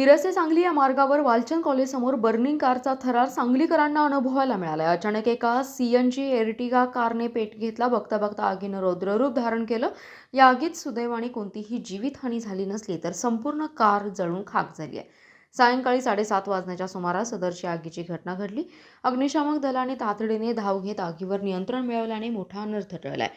मिरज ते सांगली या मार्गावर वालचंद कॉलेजसमोर बर्निंग कारचा थरार सांगलीकरांना अनुभवायला मिळाला अचानक एका सी एन जी एर्टिगा कारने पेट घेतला. बघता बघता आगीनं रौद्ररूप धारण केलं. या आगीत सुदैवाने कोणतीही जीवितहानी झाली नसली तर संपूर्ण कार जळून खाक झाली आहे. सायंकाळी साडेसात वाजण्याच्या सुमारास सदरची आगीची घटना घडली. अग्निशामक दलाने तातडीने धाव घेत आगीवर नियंत्रण मिळवल्याने मोठा अनर्थ टळलाय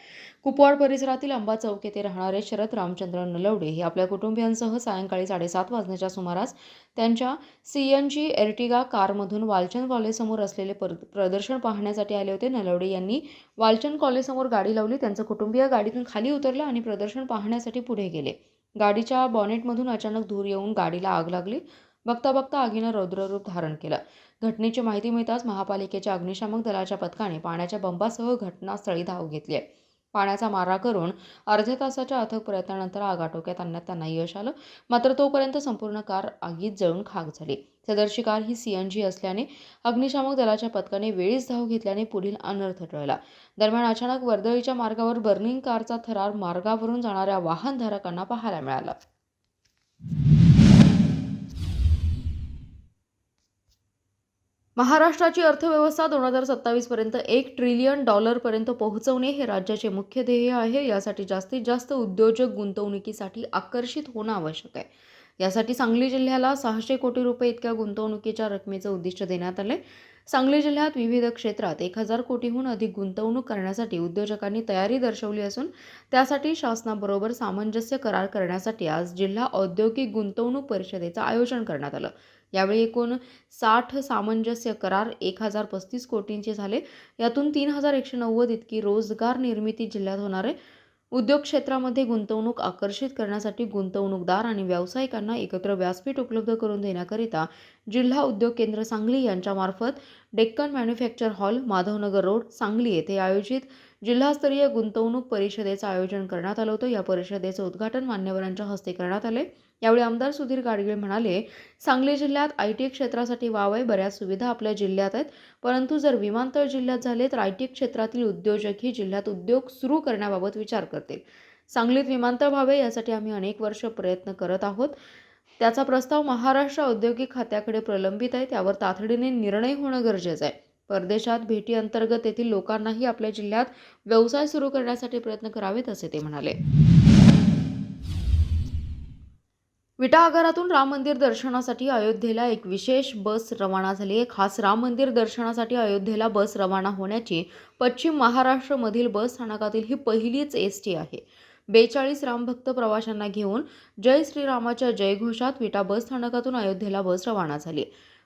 कुपवाड परिसरातील अंबा चौक येथे राहणारे शरद रामचंद्र नलवडे हे आपल्या कुटुंबियांसह सायंकाळी साडेसात वाजण्याच्या सुमारास त्यांच्या सी एन जी एर्टिगा कारमधून वालचंद कॉलेजसमोर असलेले प्रदर्शन पाहण्यासाठी आले होते. नलवडे यांनी वालचंद कॉलेजसमोर गाडी लावली. त्यांचं कुटुंबीय गाडीतून खाली उतरलं आणि प्रदर्शन पाहण्यासाठी पुढे गेले. गाडीच्या बॉनेटमधून अचानक धूर येऊन गाडीला आग लागली. बघता बघता आगीनं रौद्ररूप धारण केलं. घटनेची माहिती मिळताच महापालिकेच्या अग्निशामक दलाच्या पथकाने पाण्याच्या बंबासह घटनास्थळी धाव घेतली आहे. पाण्याचा मारा करून अर्ध्या तासाच्या अथक प्रयत्नानंतर आग आटोक्यात आणण्यात त्यांना यश आलं. मात्र तोपर्यंत संपूर्ण कार आगीत जळून खाक झाली. सदरची कार ही सी एन जी असल्याने अग्निशामक दलाच्या पथकाने वेळीच धाव घेतल्याने पुढील अनर्थ टळला. दरम्यान अचानक वर्दळीच्या मार्गावर बर्निंग कारचा थरार मार्गावरून जाणाऱ्या वाहनधारकांना पाहायला मिळाला. महाराष्ट्राची अर्थव्यवस्था दोन हजार सत्तावीस पर्यंत एक ट्रिलियन डॉलरपर्यंत पोहोचवणे हे राज्याचे मुख्य ध्येय आहे. यासाठी जास्तीत जास्त उद्योजक गुंतवणुकीसाठी आकर्षित होणं आवश्यक आहे. यासाठी सांगली जिल्ह्याला सहाशे कोटी रुपये इतक्या गुंतवणुकीच्या रकमेचं उद्दिष्ट देण्यात आले सांगली जिल्ह्यात विविध क्षेत्रात एक हजार कोटीहून अधिक गुंतवणूक करण्यासाठी उद्योजकांनी तयारी दर्शवली असून त्यासाठी शासनाबरोबर सामंजस्य करार करण्यासाठी आज जिल्हा औद्योगिक गुंतवणूक परिषदेचं आयोजन करण्यात आलं. यावेळी एकूण साठ सामंजस्य करार एक हजार पस्तीस कोटींचे झाले. यातून तीन हजार एकशे नव्वद इतकी रोजगार निर्मिती जिल्ह्यात होणार आहे. उद्योग क्षेत्रामध्ये गुंतवणूक आकर्षित करण्यासाठी गुंतवणूकदार आणि व्यावसायिकांना एकत्र व्यासपीठ उपलब्ध करून देण्याकरिता जिल्हा उद्योग केंद्र सांगली यांच्यामार्फत Deccan manufacture hall Madhavnagar road Sangli येथे आयोजित जिल्हास्तरीय गुंतवणूक परिषदेचं आयोजन करण्यात आलं होतं. या परिषदेचं उद्घाटन मान्यवरांच्या हस्ते करण्यात आले. यावेळी आमदार सुधीर गाडगीळ म्हणाले सांगली जिल्ह्यात आय टी क्षेत्रासाठी वाव आहे बऱ्याच सुविधा आपल्या जिल्ह्यात आहेत परंतु जर विमानतळ जिल्ह्यात झाले तर आय टी क्षेत्रातील उद्योजकही जिल्ह्यात उद्योग सुरू करण्याबाबत विचार करतील. सांगलीत विमानतळ व्हावे यासाठी आम्ही अनेक वर्ष प्रयत्न करत आहोत. त्याचा प्रस्ताव महाराष्ट्र औद्योगिक खात्याकडे प्रलंबित आहे त्यावर तातडीने निर्णय होणं गरजेचं आहे. परदेशात भेटी अंतर्गत येथील लोकांनाही आपल्या जिल्ह्यात व्यवसाय सुरू करण्यासाठी प्रयत्न करावेत असे ते म्हणाले. विटा आगारातून राम मंदिर दर्शनासाठी अयोध्येला एक विशेष बस रवाना झाली. आहे खास राम मंदिर दर्शनासाठी अयोध्येला बस रवाना होण्याची पश्चिम महाराष्ट्रमधील बस स्थानकातील ही पहिलीच एस टी आहे. बेचाळीस रामभक्त प्रवाशांना घेऊन जय श्रीरामाच्या जयघोषात विटा बस स्थानकातून अयोध्येला बस रवाना झाली.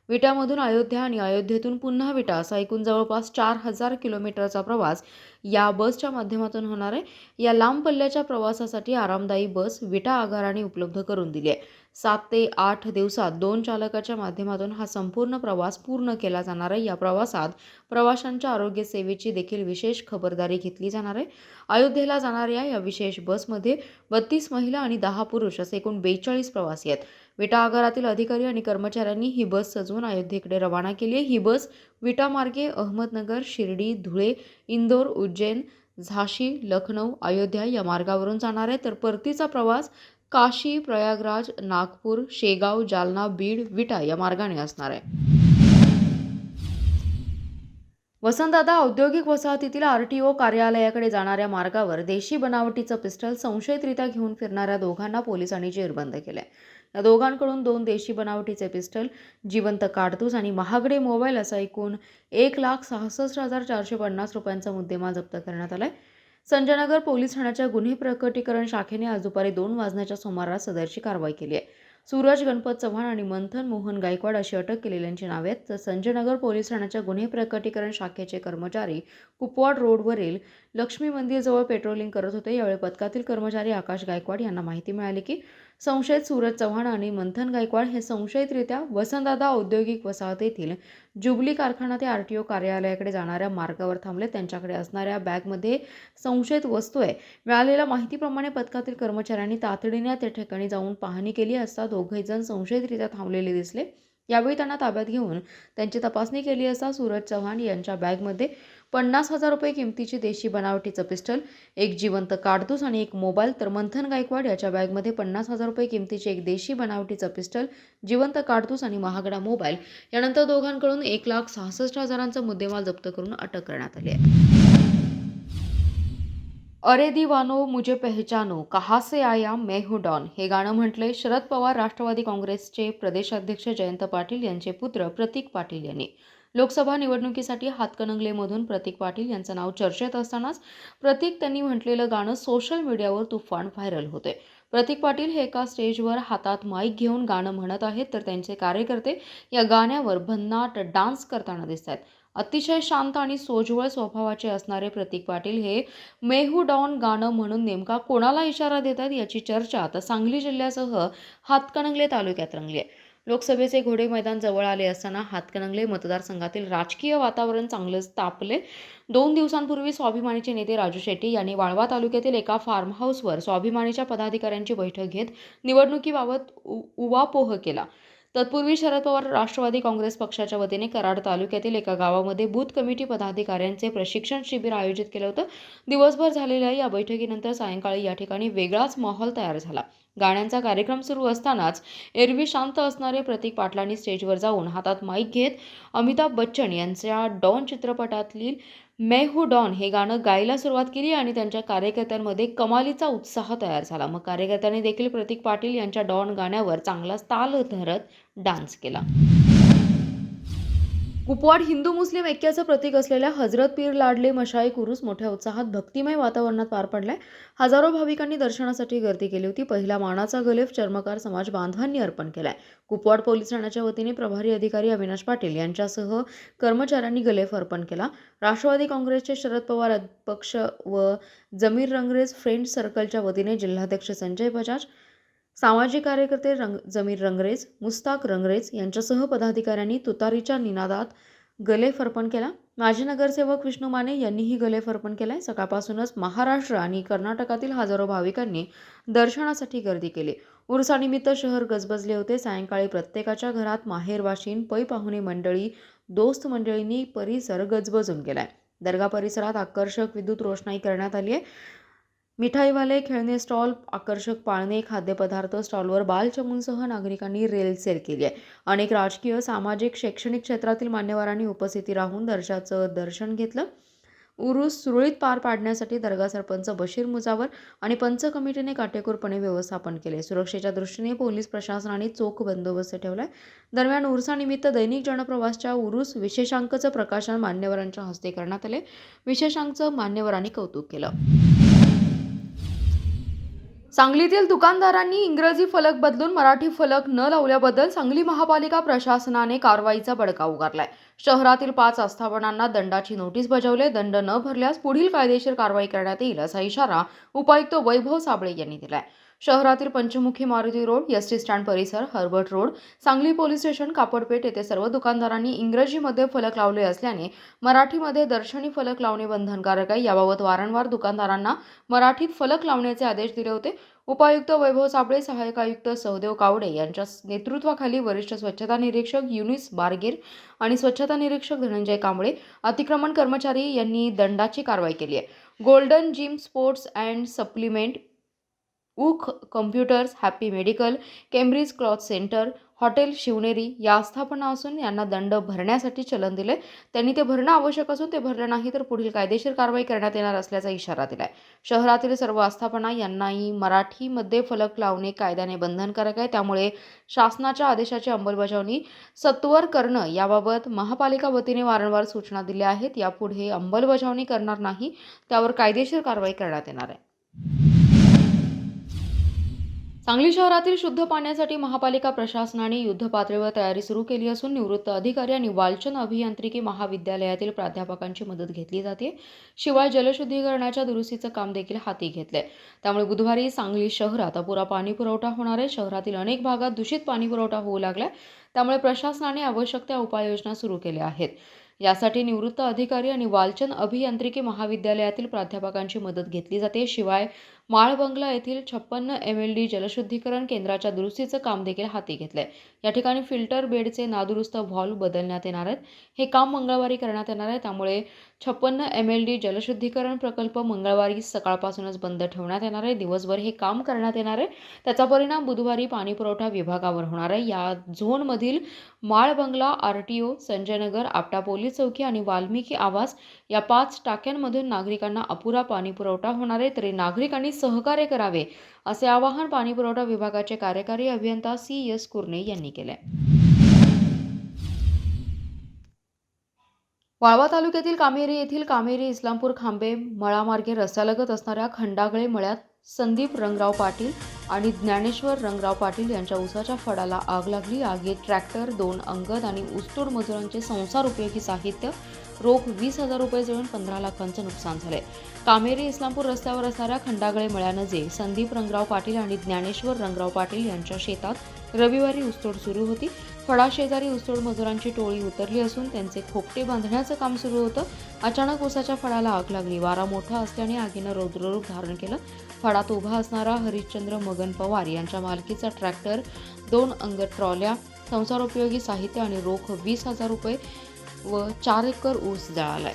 विटामधून अयोध्या आणि अयोध्येतून पुन्हा विटा असा एकूण जवळपास चार हजार किलोमीटरचा प्रवास या बसच्या माध्यमातून होणार आहे. या लांब पल्ल्याच्या प्रवासासाठी आरामदायी बस विटा आगाराने उपलब्ध करून दिली आहे. सात ते आठ दिवसात दोन चालकाच्या माध्यमातून हा संपूर्ण प्रवास पूर्ण केला जाणार आहे. या प्रवासात प्रवाशांच्या आरोग्य सेवेची देखील विशेष खबरदारी घेतली जाणार आहे. अयोध्येला जाणाऱ्या या विशेष बसमध्ये बत्तीस महिला आणि दहा पुरुष असे एकूण बेचाळीस प्रवासी आहेत. विटा आगारातील अधिकारी आणि कर्मचाऱ्यांनी ही बस सजवून अयोध्येकडे रवाना केली आहे. ही बस विटामार्गे अहमदनगर शिर्डी धुळे इंदोर उज्जैन झाशी लखनौ अयोध्या या मार्गावरून जाणार आहे. तर परतीचा प्रवास काशी प्रयागराज नागपूर शेगाव जालना बीड विटा या मार्गाने असणार आहे. वसंतदादा औद्योगिक वसाहतीतील आर टी ओ कार्यालयाकडे जाणाऱ्या मार्गावर देशी बनावटीचं पिस्टल संशयितरित्या घेऊन फिरणाऱ्या दोघांना पोलिसांनी जेरबंद केलं. या दोघांकडून दोन देशी बनावटीचे पिस्टल जिवंत काडतूस आणि महागडे मोबाईल असा एकूण एक लाख सहासष्ट हजार चारशे पन्नास रुपयांचा मुद्देमाल जप्त करण्यात आलाय. संजयनगर पोलीस ठाण्याच्या गुन्हे प्रकटीकरण शाखेने आज दुपारी दोन वाजण्याच्या सुमारास सदरची कारवाई केली आहे. सूरज गणपत चव्हाण आणि मंथन मोहन गायकवाड अशी अटक केलेल्यांची नावे आहेत. तर संजयनगर पोलीस ठाण्याच्या गुन्हे प्रकटीकरण शाखेचे कर्मचारी कुपवाड रोडवरील लक्ष्मी मंदिरजवळ पेट्रोलिंग करत होते. यावेळी पथकातील कर्मचारी आकाश गायकवाड यांना माहिती मिळाली की संशयित सूरज चव्हाण आणि मंथन गायकवाड हे संशयितरित्या वसंतदादा औद्योगिक वसाहतीतील जुबली कारखाना ते आर टी ओ कार्यालयाकडे जाणाऱ्या मार्गावर थांबले. त्यांच्याकडे असणाऱ्या बॅगमध्ये संशयित वस्तू आहे. मिळालेल्या माहितीप्रमाणे पथकातील कर्मचाऱ्यांनी तातडीने त्या ठिकाणी जाऊन पाहणी केली असता दोघेजण संशयितरित्या थांबलेले दिसले. यावेळी त्यांना ताब्यात घेऊन त्यांची तपासणी केली असता सूरज चव्हाण यांच्या बॅगमध्ये पन्नास हजार रुपये किमतीची देशी बनावटीचं पिस्टल एक जिवंत काडतूस आणि एक मोबाईल तर मंथन गायकवाड याच्या बॅगमध्ये पन्नास हजार रुपये किमतीचे एक देशी बनावटीचं पिस्टल जिवंत काडतूस आणि महागडा मोबाईल यानंतर दोघांकडून एक लाख सहासष्ट हजारांचा मुद्देमाल जप्त करून अटक करण्यात आली आहे. अरे दिवानो मुझे पहचानो कहा से आया मैं हू डॉन. हे गाणं म्हटलंय शरद पवार राष्ट्रवादी काँग्रेसचे प्रदेशाध्यक्ष जयंत पाटील यांचे पुत्र प्रतीक पाटील यांनी. लोकसभा निवडणुकीसाठी हातकणंगलेमधून प्रतीक पाटील यांचं नाव चर्चेत असतानाच प्रतीक त्यांनी म्हटलेलं गाणं सोशल मीडियावर तुफान व्हायरल होते प्रतीक पाटील हे एका स्टेजवर हातात माईक घेऊन गाणं म्हणत आहेत तर त्यांचे कार्यकर्ते या गाण्यावर भन्नाट डान्स करताना दिसत आहेत अतिशय शांत आणि सोज्वळ स्वभावाचे असणारे प्रतीक पाटील हे मेहू डॉन गाणं म्हणून नेमका कोणाला इशारा देतात याची चर्चा आता सांगली जिल्ह्यासह हातकणंगले तालुक्यात रंगली आहे. लोकसभेचे घोडे मैदान जवळ आले असताना हातकणंगले मतदारसंघातील राजकीय वातावरण चांगलंच तापले. दोन दिवसांपूर्वी स्वाभिमानीचे नेते राजू शेट्टी यांनी वाळवा तालुक्यातील एका फार्म हाऊसवर स्वाभिमानीच्या पदाधिकाऱ्यांची बैठक घेत निवडणुकीबाबत उ उवापोह केला. तत्पूर्वी शरद पवार राष्ट्रवादी काँग्रेस पक्षाच्या वतीने कराड तालुक्यातील एका गावामध्ये बूथ कमिटी पदाधिकाऱ्यांचे प्रशिक्षण शिबिर आयोजित केलं होतं. दिवसभर झालेल्या या बैठकीनंतर सायंकाळी या ठिकाणी वेगळाच माहोल तयार झाला. गाण्यांचा कार्यक्रम सुरू असतानाच एरवी शांत असणारे प्रतीक पाटलांनी स्टेजवर जाऊन हातात माईक घेत अमिताभ बच्चन यांच्या डॉन चित्रपटातील मैं हू डॉन हे गाणं गायला सुरुवात केली आणि त्यांच्या कार्यकर्त्यांमध्ये कमालीचा उत्साह तयार झाला. मग कार्यकर्त्यांनी देखील प्रतीक पाटील यांच्या डॉन गाण्यावर चांगलाच ताल धरत डान्स केला. कुपवाड हिंदू मुस्लिम ऐक्याचं प्रतीक असलेल्या हजरत पीर लाडले मशाई कुरुस मोठ्या उत्साहात भक्तिमय वातावरणात पार पडलाय. हजारो भाविकांनी दर्शनासाठी गर्दी केली होती. पहिला मानाचा गलेफ चर्मकार समाज बांधवांनी अर्पण केलाय. कुपवाड पोलीस ठाण्याच्या वतीने प्रभारी अधिकारी अविनाश पाटील यांच्यासह कर्मचाऱ्यांनी गलेफ अर्पण केला. राष्ट्रवादी काँग्रेसचे शरद पवार पक्ष व जमीर रंगरेज फ्रेंड सर्कलच्या वतीने जिल्हाध्यक्ष संजय बजाज सामाजिक कार्यकर्ते रंग जमीर रंगरेज मुस्ताक रंगरेज यांच्यासह पदाधिकाऱ्यांनी तुतारीच्या निनादात गलेफर्पण केला. माजी नगरसेवक विष्णू माने यांनीही गलेफर्पण केलाय. सकाळपासूनच महाराष्ट्र आणि कर्नाटकातील हजारो भाविकांनी दर्शनासाठी गर्दी केली. उरसानिमित्त शहर गजबजले होते. सायंकाळी प्रत्येकाच्या घरात माहेरवाशीन पै पाहुणे मंडळी दोस्त मंडळींनी परिसर गजबजून गेलाय. दर्गा परिसरात आकर्षक विद्युत रोषणाई करण्यात आली आहे मिठाईवाले खेळणे स्टॉल आकर्षक पाळणे खाद्यपदार्थ स्टॉलवर बालचमूंसह नागरिकांनी रेलसेल केली आहे. अनेक राजकीय सामाजिक शैक्षणिक क्षेत्रातील मान्यवरांनी उपस्थिती राहून दर्शाचं दर्शन घेतलं. उरूस सुरळीत पार पाडण्यासाठी दर्गा सरपंच बशीर मुजावर आणि पंच कमिटीने काटेकोरपणे व्यवस्थापन केले. सुरक्षेच्या दृष्टीने पोलीस प्रशासनाने चोख बंदोबस्त ठेवलाय. दरम्यान उरसानिमित्त दैनिक जनप्रवासच्या उरूस विशेषांकचं प्रकाशन मान्यवरांच्या हस्ते करण्यात आले. विशेषांकचं मान्यवरांनी कौतुक केलं. सांगलीतील दुकानदारांनी इंग्रजी फलक बदलून मराठी फलक न लावल्याबद्दल सांगली महापालिका प्रशासनाने कारवाईचा बडका उगारलाय. शहरातील पाच आस्थापनांना दंडाची नोटीस बजावले. दंड न भरल्यास पुढील कायदेशीर कारवाई करण्यात येईल असा इशारा उपायुक्त वैभव साबळे यांनी दिलाय. शहरातील Panchmukhi Maruti road S T stand परिसर Herbert road Sangli police station Kapadpeth येथे सर्व दुकानदारांनी इंग्रजीमध्ये फलक लावले असल्याने मराठीमध्ये दर्शनी फलक लावणे बंधनकारक आहे. याबाबत वारंवार दुकानदारांना मराठीत फलक लावण्याचे आदेश दिले होते. उपायुक्त वैभव साबळे सहाय्यक आयुक्त सहदेव कावडे यांच्या नेतृत्वाखाली वरिष्ठ स्वच्छता निरीक्षक युनिस बारगीर आणि स्वच्छता निरीक्षक धनंजय कांबळे अतिक्रमण कर्मचारी यांनी दंडाची कारवाई केली आहे. Golden gym sports and supplement उख computers happy medical Cambridge cloth centre hotel Shivneri या आस्थापना असून यांना दंड भरण्यासाठी चलन दिले त्यांनी ते भरणं आवश्यक असून ते भरलं नाही तर पुढील कायदेशीर कारवाई करण्यात येणार असल्याचा इशारा दिलाय. शहरातील सर्व आस्थापना यांनाही मराठीमध्ये फलक लावणे कायद्याने बंधनकारक आहे. त्यामुळे शासनाच्या आदेशाची अंमलबजावणी सत्वर करणं याबाबत महापालिका वतीने वारंवार सूचना दिल्या आहेत. यापुढे अंमलबजावणी करणार नाही त्यावर कायदेशीर कारवाई करण्यात येणार आहे. सांगली शहरातील शुद्ध पाण्यासाठी महापालिका प्रशासनाने युद्धपातळीवर तयारी सुरू केली असून निवृत्त अधिकारी आणि वालचन अभियांत्रिकी महाविद्यालयातील प्राध्यापकांची मदत घेतली जाते. शिवाय जलशुद्धीकरणाच्या दुरुस्तीचं काम देखील हाती घेतलंय. त्यामुळे बुधवारी सांगली शहरात अपुरा पाणी पुरवठा होणार आहे. शहरातील अनेक भागात दूषित पाणी पुरवठा होऊ लागलाय. त्यामुळे प्रशासनाने आवश्यक त्या उपाययोजना सुरू केल्या आहेत. यासाठी निवृत्त अधिकारी आणि वालचंद अभियांत्रिकी महाविद्यालयातील प्राध्यापकांची मदत घेतली जाते. शिवाय माळबंगला येथील छप्पन्न एम एल डी जलशुद्धीकरण केंद्राच्या दुरुस्तीचं काम देखील हाती घेतलंय. या ठिकाणी फिल्टर बेडचे नादुरुस्त व्हॉल्व बदलण्यात येणार आहेत. हे काम मंगळवारी करण्यात येणार आहे. त्यामुळे छप्पन्न एम एल डी जलशुद्धीकरण प्रकल्प मंगळवारी सकाळपासूनच बंद ठेवण्यात येणार आहे. दिवसभर हे काम करण्यात येणार आहे. त्याचा परिणाम बुधवारी पाणीपुरवठा विभागावर होणार आहे. या झोनमधील Malbangla R T O Sanjaynagar Apta police चौकी आणि वाल्मिकी आवास या पाच टाक्यांमधून नागरिकांना अपुरा पाणीपुरवठा होणार आहे. तरी नागरिकांनी सहकार्य करावे असे आवाहन पाणीपुरवठा विभागाचे कार्यकारी अभियंता सी एस कुर्णे यांनी केले. वाळवा तालुक्यातील कामेरी येथील कामेरी इस्लामपूर खांबे मळामार्गे रस्त्यालगत असणाऱ्या खंडागळे मळ्यात संदीप रंगराव पाटील आणि ज्ञानेश्वर रंगराव पाटील यांच्या उसाच्या फडाला आग लागली. आगीत ट्रॅक्टर दोन अंगद आणि ऊसतोड मजुरांचे संसार उपयोगी साहित्य रोख वीस हजार रुपये जळून पंधरा लाखांचं नुकसान झालंय. कामेरी इस्लामपूर रस्त्यावर असणाऱ्या खंडागळे मळ्यानजीक संदीप रंगराव पाटील आणि ज्ञानेश्वर रंगराव पाटील यांच्या शेतात रविवारी ऊसतोड सुरू होती. फडाशेजारी ऊसतोड मजुरांची टोळी उतरली असून त्यांचे खोपटे बांधण्याचं काम सुरू होतं. अचानक ऊसाच्या फळाला आग लागली. वारा मोठा असल्याने आगीनं रौद्ररूप धारण केलं. फडात उभा असणारा हरिश्चंद्र मगन पवार यांच्या मालकीचा ट्रॅक्टर दोन अंग ट्रॉल्या संसारोपयोगी साहित्य आणि रोख वीस हजार रुपये व चार एकर ऊस जळालाय.